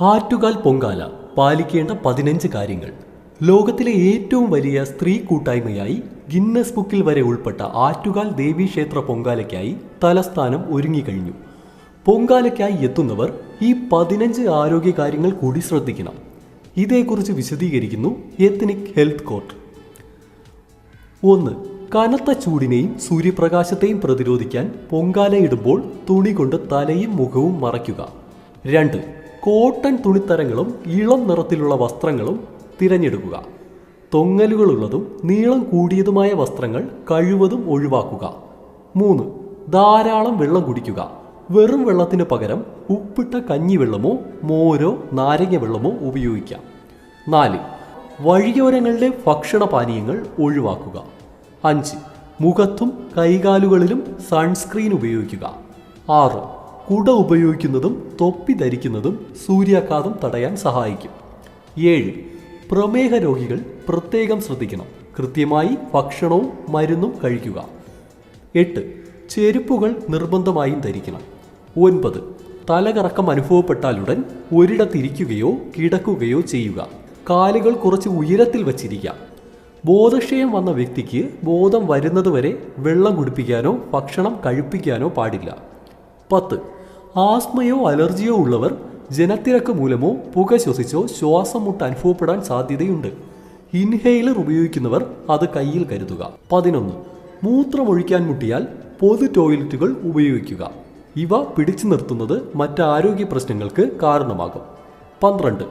ആറ്റുകാൽ പൊങ്കാല പാലിക്കേണ്ട പതിനഞ്ച് കാര്യങ്ങൾ. ലോകത്തിലെ ഏറ്റവും വലിയ സ്ത്രീ കൂട്ടായ്മയായി ഗിന്നസ് ബുക്കിൽ വരെ ഉൾപ്പെട്ട ആറ്റുകാൽ ദേവീക്ഷേത്ര പൊങ്കാലയ്ക്കായി തലസ്ഥാനം ഒരുങ്ങിക്കഴിഞ്ഞു. പൊങ്കാലയ്ക്കായി എത്തുന്നവർ ഈ പതിനഞ്ച് ആരോഗ്യ കാര്യങ്ങൾ കൂടി ശ്രദ്ധിക്കണം. ഇതേക്കുറിച്ച് വിശദീകരിക്കുന്നു എത്നിക് ഹെൽത്ത് കോർട്ട്. ഒന്ന് കനത്ത ചൂടിനെയും സൂര്യപ്രകാശത്തെയും പ്രതിരോധിക്കാൻ പൊങ്കാലയിടുമ്പോൾ തുണി കൊണ്ട് തലയും മുഖവും മറയ്ക്കുക. രണ്ട് കോട്ടൺ തുണിത്തരങ്ങളും ഇളം നിറത്തിലുള്ള വസ്ത്രങ്ങളും തിരഞ്ഞെടുക്കുക. തൊങ്ങലുകളുള്ളതും നീളം കൂടിയതുമായ വസ്ത്രങ്ങൾ കഴിവതും ഒഴിവാക്കുക. മൂന്ന് ധാരാളം വെള്ളം കുടിക്കുക. വെറും വെള്ളത്തിന് പകരം ഉപ്പിട്ട കഞ്ഞിവെള്ളമോ മോരോ നാരങ്ങ വെള്ളമോ ഉപയോഗിക്കാം. നാല് വഴിയോരങ്ങളിലെ ഭക്ഷണപാനീയങ്ങൾ ഒഴിവാക്കുക. അഞ്ച് മുഖത്തും കൈകാലുകളിലും സൺസ്ക്രീൻ ഉപയോഗിക്കുക. ആറ് കുട ഉപയോഗിക്കുന്നതും തൊപ്പി ധരിക്കുന്നതും സൂര്യാഘാതം തടയാൻ സഹായിക്കും. ഏഴ് പ്രമേഹ രോഗികൾ പ്രത്യേകം ശ്രദ്ധിക്കണം. കൃത്യമായി ഭക്ഷണവും മരുന്നും കഴിക്കുക. എട്ട് ചെരുപ്പുകൾ നിർബന്ധമായും ധരിക്കണം. ഒൻപത് തലകറക്കം അനുഭവപ്പെട്ടാലുടൻ ഒരിടത്തിരിക്കുകയോ കിടക്കുകയോ ചെയ്യുക. കാലുകൾ കുറച്ച് ഉയരത്തിൽ വച്ചിരിക്കാം ബോധക്ഷയം വന്ന വ്യക്തിക്ക് ബോധം വരുന്നതുവരെ വെള്ളം കുടിപ്പിക്കാനോ ഭക്ഷണം കഴിപ്പിക്കാനോ പാടില്ല. പത്ത് ആസ്മയോ അലർജിയോ ഉള്ളവർ ജനത്തിരക്ക് മൂലമോ പുക ശ്വസിച്ചോ ശ്വാസം മുട്ട് അനുഭവപ്പെടാൻ സാധ്യതയുണ്ട്. ഇൻഹെയിലർ ഉപയോഗിക്കുന്നവർ അത് കയ്യിൽ കരുതുക. പതിനൊന്ന്. മൂത്രമൊഴിക്കാൻ മുട്ടിയാൽ പൊതു ടോയ്ലറ്റുകൾ ഉപയോഗിക്കുക. ഇവ പിടിച്ചു നിർത്തുന്നത് മറ്റ് ആരോഗ്യ പ്രശ്നങ്ങൾക്ക് കാരണമാകും. പന്ത്രണ്ട്.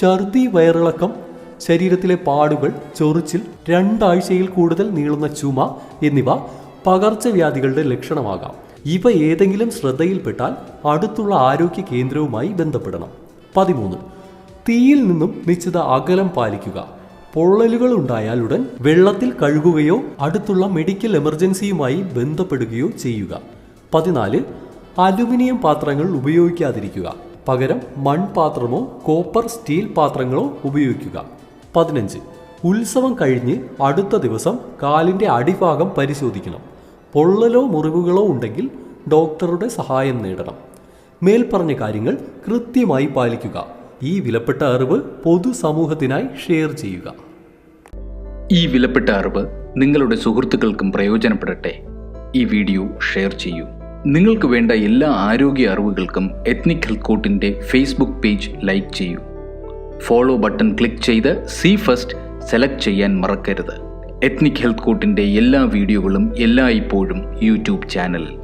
ഛർദി വയറിളക്കം ശരീരത്തിലെ പാടുകൾ ചൊറിച്ചിൽ രണ്ടാഴ്ചയിൽ കൂടുതൽ നീളുന്ന ചുമ എന്നിവ പകർച്ചവ്യാധികളുടെ ലക്ഷണമാകാം. ഇവ ഏതെങ്കിലും ശ്രദ്ധയിൽപ്പെട്ടാൽ അടുത്തുള്ള ആരോഗ്യ കേന്ദ്രവുമായി ബന്ധപ്പെടണം. പതിമൂന്ന്. തീയിൽ നിന്നും നിശ്ചിത അകലം പാലിക്കുക. പൊള്ളലുകൾ ഉണ്ടായാലുടൻ വെള്ളത്തിൽ കഴുകുകയോ അടുത്തുള്ള മെഡിക്കൽ എമർജൻസിയുമായി ബന്ധപ്പെടുകയോ ചെയ്യുക. പതിനാല്. അലുമിനിയം പാത്രങ്ങൾ ഉപയോഗിക്കാതിരിക്കുക. പകരം മൺപാത്രമോ കോപ്പർ സ്റ്റീൽ പാത്രങ്ങളോ ഉപയോഗിക്കുക. പതിനഞ്ച്. ഉത്സവം കഴിഞ്ഞ് അടുത്ത ദിവസം കാലിന്റെ അടിഭാഗം പരിശോധിക്കണം. പൊള്ളലോ മുറിവുകളോ ഉണ്ടെങ്കിൽ ഡോക്ടറുടെ സഹായം നേടണം. മേൽപ്പറഞ്ഞ കാര്യങ്ങൾ കൃത്യമായി പാലിക്കുക. ഈ വിലപ്പെട്ട അറിവ് പൊതുസമൂഹത്തിനായി ഷെയർ ചെയ്യുക. ഈ വിലപ്പെട്ട അറിവ് നിങ്ങളുടെ സുഹൃത്തുക്കൾക്കും പ്രയോജനപ്പെടട്ടെ. ഈ വീഡിയോ ഷെയർ ചെയ്യൂ. നിങ്ങൾക്ക് വേണ്ട എല്ലാ ആരോഗ്യ അറിവുകൾക്കും എത്നിക് ഹെൽത്ത് കോട്ടിന്റെ ഫേസ്ബുക്ക് പേജ് ലൈക്ക് ചെയ്യൂ. ഫോളോ ബട്ടൺ ക്ലിക്ക് ചെയ്ത് സി ഫസ്റ്റ് സെലക്ട് ചെയ്യാൻ മറക്കരുത്. എത്നിക് ഹെൽത്ത് കോട്ടിന്റെ എല്ലാ വീഡിയോകളും എല്ലായ്പ്പോഴും യൂട്യൂബ് ചാനലിൽ